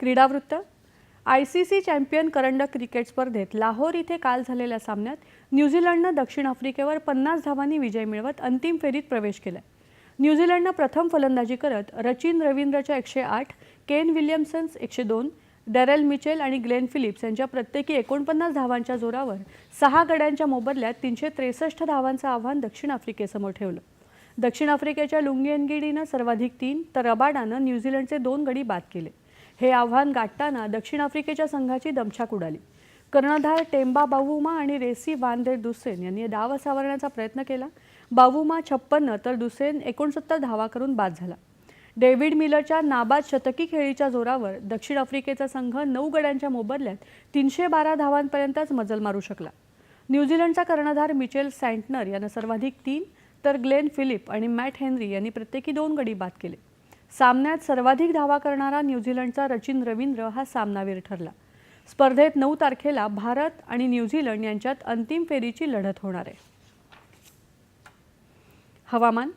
क्रीडावृत्त. I C C champion करंडक cricket स्पर्धेत लाहोर इथे काल झालेल्या सामन्यात न्यूझीलंडनं दक्षिण आफ्रिकेवर पन्नास धावांनी विजय मिळवत अंतिम फेरीत प्रवेश केला न्यूझीलंडनं प्रथम फलंदाजी करत रचिन रवींद्रच्या एकशे आठ केन विल्यमसन्स एकशे दोन डॅरेल मिचेल आणि ग्लेन फिलिप्स यांच्या प्रत्येकी एकोणपन्नास धावांच्या जोरावर सहा गड्यांच्या मोबदल्यात तीनशे त्रेसष्ट धावांचं आव्हान दक्षिण आफ्रिकेसमोर ठेवलं. दक्षिण आफ्रिकेच्या लुंगेनगिडीनं सर्वाधिक तीन तर रबाडानं न्यूझीलंडचे दोन गडी बाद केले. हे आव्हान गाठताना दक्षिण आफ्रिकेच्या संघाची दमछाक उडाली. कर्णधार टेम्बा बावुमा आणि रेसी वानदेर दुसेन यांनी डाव सावरण्याचा प्रयत्न केला. बावुमा छप्पन्न तर दुसेन एकोणसत्तर धावा करून बाद झाला. डेव्हिड मिलरच्या नाबाद शतकी खेळीच्या जोरावर दक्षिण आफ्रिकेचा संघ नऊ गड्यांच्या मोबदल्यात तीनशे बारा धावांपर्यंतच मजल मारू शकला. न्यूझीलंडचा कर्णधार मिचेल सँटनर यानं सर्वाधिक तीन तर ग्लेन फिलिप आणि मॅट हेनरी यांनी प्रत्येकी दोन गडी बाद केले. सामन्यात सर्वाधिक धावा करणारा न्यूझीलंडचा रचिन रवींद्र हा सामनावीर ठरला. स्पर्धेत नऊ तारखेला भारत आणि न्यूझीलंड यांच्यात अंतिम फेरीची लढत होणार आहे. हवामान